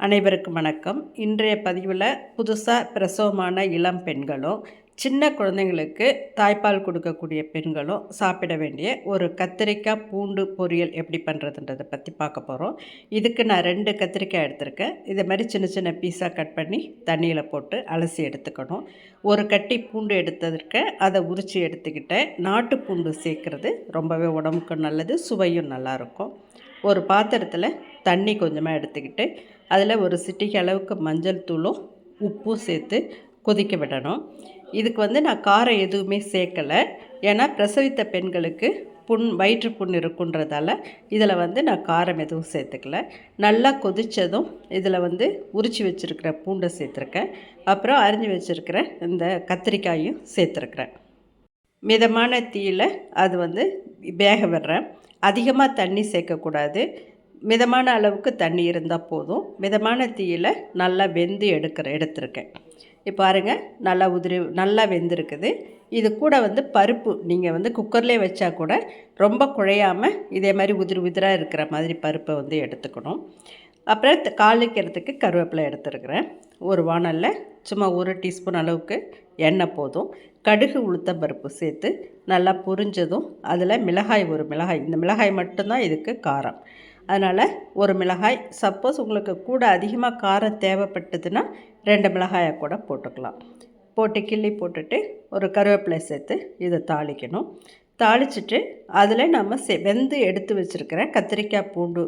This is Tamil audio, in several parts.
அனைவருக்கும் வணக்கம். இன்றைய பதிவில் புதுசாக பிரசவமான இளம் பெண்களும் சின்ன குழந்தைங்களுக்கு தாய்ப்பால் கொடுக்கக்கூடிய பெண்களும் சாப்பிட வேண்டிய ஒரு கத்திரிக்காய் பூண்டு பொரியல் எப்படி பண்ணுறதுன்றதை பற்றி பார்க்க போகிறோம் இதுக்கு நான் ரெண்டு கத்திரிக்காய் எடுத்திருக்கேன். இதை மாதிரி சின்ன சின்ன பீஸாக கட் பண்ணி தண்ணியில் போட்டு அலசி எடுத்துக்கணும். ஒரு கட்டி பூண்டு எடுத்ததற்கு அதை உரித்து எடுத்துக்கிட்டேன். நாட்டு பூண்டு சேர்க்குறது ரொம்பவே உடம்புக்கு நல்லது சுவையும் நல்லாயிருக்கும் ஒரு பாத்திரத்தில் தண்ணி கொஞ்சமாக எடுத்துக்கிட்டு அதில் ஒரு சிட்டிக்கு அளவுக்கு மஞ்சள் தூளும் உப்பும் சேர்த்து கொதிக்க விடணும். இதுக்கு வந்து நான் காரம் எதுவுமே சேர்க்கலை. ஏன்னா பிரசவித்த பெண்களுக்கு புண் வயிற்று புண் இருக்குன்றதால இதில் வந்து நான் காரம் எதுவும் சேர்த்துக்கல. நல்லா கொதித்ததும் இதில் வந்து உரித்து வச்சுருக்கிற பூண்டை சேர்த்துருக்கேன். அப்புறம் அரிஞ்சு வச்சுருக்கிற இந்த கத்திரிக்காயும் சேர்த்துருக்குறேன். மிதமான தீயில் அது வந்து வேக விடுறேன். அதிகமாக தண்ணி சேர்க்கக்கூடாது. மிதமான அளவுக்கு தண்ணி இருந்தால் போதும். மிதமான தீயில் நல்லா வெந்து எடுக்கிற எடுத்திருக்கேன். இப்போ பாருங்கள் நல்லா உதிரி நல்லா வெந்திருக்குது. இது கூட வந்து பருப்பு நீங்கள் வந்து குக்கர்லேயே வச்சா கூட ரொம்ப குழையாமல் இதே மாதிரி உதிரி உதிராக இருக்கிற மாதிரி பருப்பை வந்து எடுத்துக்கணும். அப்புறம் காலிக்கிறதுக்கு கருவேப்பிலை எடுத்துருக்குறேன். ஒரு வானலில் சும்மா ஒரு டீஸ்பூன் அளவுக்கு எண்ணெய் போதும். கடுகு உளுத்த பருப்பு சேர்த்து நல்லா பொரிஞ்சதும் அதில் மிளகாய் ஒரு மிளகாய் இந்த மிளகாய் மட்டும்தான் இதுக்கு காரம். அதனால் ஒரு மிளகாய் சப்போஸ் உங்களுக்கு கூட அதிகமாக காரம் தேவைப்பட்டதுன்னா ரெண்டு மிளகாயை கூட போட்டுக்கலாம். போட்டு கிள்ளி போட்டுட்டு ஒரு கருவேப்பிலை சேர்த்து இதை தாளிக்கணும். தாளிச்சிட்டு அதில் நம்ம செ வெந்து எடுத்து வச்சுருக்கிற கத்திரிக்காய் பூண்டு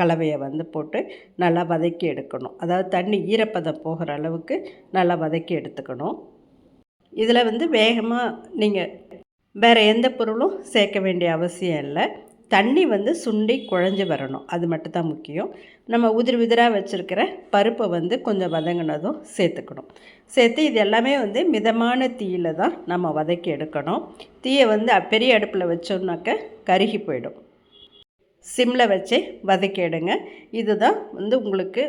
கலவையை வந்து போட்டு நல்லா வதக்கி எடுக்கணும். அதாவது தண்ணி ஈரப்பதம் போகிற அளவுக்கு நல்லா வதக்கி எடுத்துக்கணும். இதில் வந்து வேகமாக நீங்கள் வேறு எந்த பொருளும் சேர்க்க வேண்டிய அவசியம் இல்லை. தண்ணி வந்து சுண்டி குழஞ்சி வரணும். அது மட்டும் தான் முக்கியம். நம்ம உதிர் உதிராக வச்சுருக்கிற பருப்பை வந்து கொஞ்சம் வதங்கினதும் சேர்த்துக்கணும். சேர்த்து இது எல்லாமே வந்து மிதமான தீயில் தான் நம்ம வதக்கி எடுக்கணும். தீயை வந்து பெரிய அடுப்பில் வச்சோம்னாக்க கருகி போயிடும். சிம்மில் வச்சு வதக்கி எடுங்க. இதுதான் வந்து உங்களுக்கு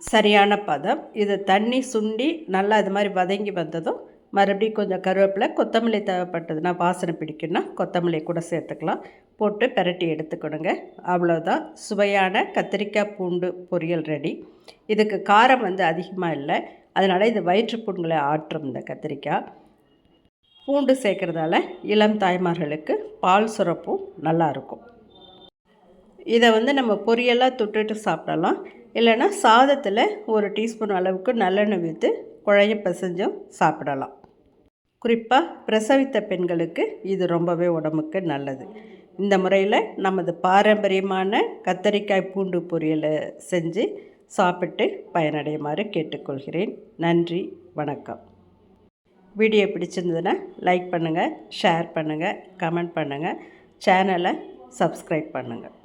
சரியான பதம். இது தண்ணி சுண்டி நல்லா இது மாதிரி வதங்கி வந்ததும் மறுபடியும் கொஞ்சம் கருவேப்பிலை கொத்தமல்லி தேவைப்பட்டதுன்னா வாசனை பிடிக்குன்னா கொத்தமல்லி கூட சேர்த்துக்கலாம். போட்டு பெரட்டி எடுத்துக்கணுங்க. அவ்வளோதான் சுவையான கத்திரிக்காய் பூண்டு பொரியல் ரெடி. இதுக்கு காரம் வந்து அதிகமாக இல்லை. அதனால் இது வயிற்றுப்புண்களை ஆற்றும் இந்த கத்திரிக்காய். பூண்டு சேர்க்குறதால இளம் தாய்மார்களுக்கு பால் சுரப்பும் நல்லாயிருக்கும் இதை வந்து நம்ம பொரியலாக தொட்டுட்டு சாப்பிடலாம். இல்லைன்னா சாதத்தில் ஒரு டீஸ்பூன் அளவுக்கு நல்லெண்ணெய் விற்று குழைய பிசைஞ்சும் சாப்பிடலாம். குறிப்பாக பிரசவித்த பெண்களுக்கு இது ரொம்பவே உடம்புக்கு நல்லது. இந்த முறையில் நமது பாரம்பரியமான கத்தரிக்காய் பூண்டு பொரியலை செஞ்சு சாப்பிட்டு பயனடையுமாறு கேட்டுக்கொள்கிறேன். நன்றி வணக்கம். வீடியோ பிடிச்சிருந்ததுன்னா லைக் பண்ணுங்கள் ஷேர் பண்ணுங்கள் கமெண்ட் பண்ணுங்கள் சேனலை சப்ஸ்கிரைப் பண்ணுங்கள்